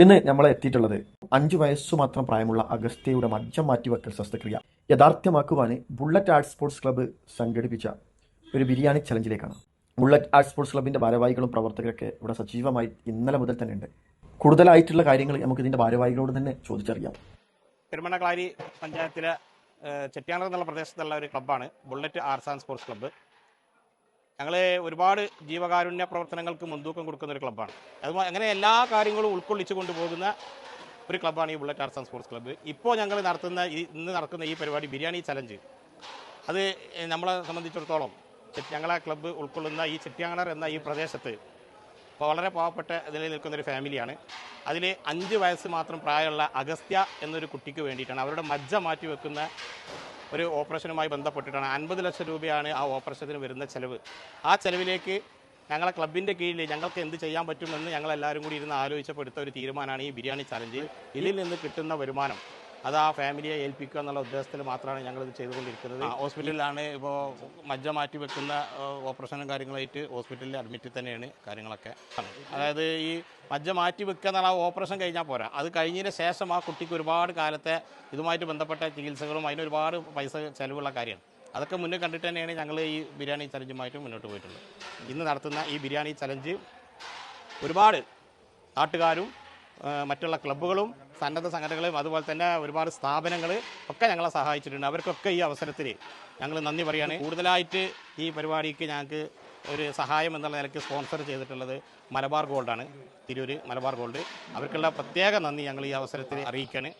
ഇന്ന് നമ്മൾ എത്തിയിട്ടുള്ളത് അഞ്ചു വയസ്സു മാത്രം പ്രായമുള്ള അഗസ്ത്യയുടെ മജ്ജം മാറ്റിവെക്കൽ ശസ്ത്രക്രിയ. യഥാർത്ഥമാക്കുവാൻ ബുള്ളറ്റ് ആർട്സ് സ്പോർട്സ് ക്ലബ്ബ് സംഘടിപ്പിച്ച ഒരു ബിരിയാണി ചലഞ്ചിലേക്കാണ്. ബുള്ളറ്റ് ആർട്സ് സ്പോർട്സ് ക്ലബിന്റെ ഭാരവാഹികളും പ്രവർത്തകരൊക്കെ ഇവിടെ സജീവമായി ഇന്നലെ മുതൽ തന്നെ ഉണ്ട്. കൂടുതലായിട്ടുള്ള കാര്യങ്ങൾ നമുക്ക് ഇതിന്റെ ഭാരവാഹികളോട് തന്നെ ചോദിച്ചറിയാം. തിരുമണക്ലാരി പഞ്ചായത്തിലെ ചെട്ടിയാണർ എന്നുള്ള പ്രദേശത്തുള്ള ഒരു ക്ലബ്ബാണ് Bullet Arts and Sports Club. ഞങ്ങൾ ഒരുപാട് ജീവകാരുണ്യ പ്രവർത്തനങ്ങൾക്ക് മുൻതൂക്കം കൊടുക്കുന്ന ഒരു ക്ലബ്ബാണ്. അത് അങ്ങനെ എല്ലാ കാര്യങ്ങളും ഉൾക്കൊള്ളിച്ചു കൊണ്ടുപോകുന്ന ഒരു ക്ലബ്ബാണ് ഈ Bullet Arts and Sports Club. ഇപ്പോൾ ഞങ്ങൾ നടത്തുന്ന ഇന്ന് നടക്കുന്ന ഈ പരിപാടി ബിരിയാണി ചലഞ്ച്. അത് നമ്മളെ സംബന്ധിച്ചിടത്തോളം ചെറ്റ്യാങ്ങള ക്ലബ്ബ് ഉൾക്കൊള്ളുന്ന ഈ ചെറ്റ്യാങ്ങളർ എന്ന ഈ പ്രദേശത്ത് വളരെ പാവപ്പെട്ട നിലയിൽ നിൽക്കുന്ന ഒരു ഫാമിലിയാണ്. അതിൽ അഞ്ച് വയസ്സ് മാത്രം പ്രായമുള്ള അഗസ്ത്യ എന്നൊരു കുട്ടിക്ക് വേണ്ടിയിട്ടാണ് അവരുടെ മജ്ജ മാറ്റി വെക്കുന്ന ഒരു ഓപ്പറേഷനുമായി ബന്ധപ്പെട്ടിട്ടാണ്. അൻപത് ലക്ഷം രൂപയാണ് ആ ഓപ്പറേഷത്തിന് വരുന്ന ചിലവ്. ആ ചിലവിലേക്ക് ഞങ്ങളെ ക്ലബിന്റെ കീഴിൽ ഞങ്ങൾക്ക് എന്ത് ചെയ്യാൻ പറ്റുമെന്ന് ഞങ്ങളെല്ലാവരും കൂടി ഇരുന്ന് ആലോചിച്ചപ്പോൾ എടുത്ത ഒരു തീരുമാനമാണ് ഈ ബിരിയാണി ചലഞ്ച്. ഇതിൽ നിന്ന് കിട്ടുന്ന വരുമാനം അത് ആ ഫാമിലിയെ ഏൽപ്പിക്കുക എന്നുള്ള ഉദ്ദേശത്തിൽ മാത്രമാണ് ഞങ്ങളിത് ചെയ്തുകൊണ്ടിരിക്കുന്നത്. ആ, ഹോസ്പിറ്റലിലാണ് ഇപ്പോൾ മജ്ജ മാറ്റി വെക്കുന്ന ഓപ്പറേഷനും കാര്യങ്ങളായിട്ട് ഹോസ്പിറ്റലിൽ അഡ്മിറ്റ് തന്നെയാണ് കാര്യങ്ങളൊക്കെ. അതായത് ഈ മജ്ജ മാറ്റി വെക്കുക എന്നുള്ള ഓപ്പറേഷൻ കഴിഞ്ഞാൽ പോരാ. അത് കഴിഞ്ഞതിന് ശേഷം ആ കുട്ടിക്ക് ഒരുപാട് കാലത്തെ ഇതുമായിട്ട് ബന്ധപ്പെട്ട ചികിത്സകളും അതിന് ഒരുപാട് പൈസ ചിലവുള്ള കാര്യമാണ്. അതൊക്കെ മുന്നേ കണ്ടിട്ട് തന്നെയാണ് ഞങ്ങൾ ഈ ബിരിയാണി ചലഞ്ചുമായിട്ട് മുന്നോട്ട് പോയിട്ടുള്ളത്. ഇന്ന് നടത്തുന്ന ഈ ബിരിയാണി ചലഞ്ച് ഒരുപാട് നാട്ടുകാരും മറ്റുള്ള ക്ലബ്ബുകളും സന്നദ്ധ സംഘടനകളും അതുപോലെ തന്നെ ഒരുപാട് സ്ഥാപനങ്ങൾ ഒക്കെ ഞങ്ങളെ സഹായിച്ചിട്ടുണ്ട്. അവർക്കൊക്കെ ഈ അവസരത്തിൽ ഞങ്ങൾ നന്ദി പറയുകയാണ് കൂടുതലായിട്ട് ഈ പരിപാടിക്ക് ഞങ്ങൾക്ക് ഒരു സഹായം എന്നുള്ള നിലയ്ക്ക് സ്പോൺസർ ചെയ്തിട്ടുള്ളത് മലബാർ ഗോൾഡാണ്. തിരൂർ മലബാർ ഗോൾഡ്. അവർക്കുള്ള പ്രത്യേക നന്ദി ഞങ്ങൾ ഈ അവസരത്തിൽ അറിയിക്കുകയാണ്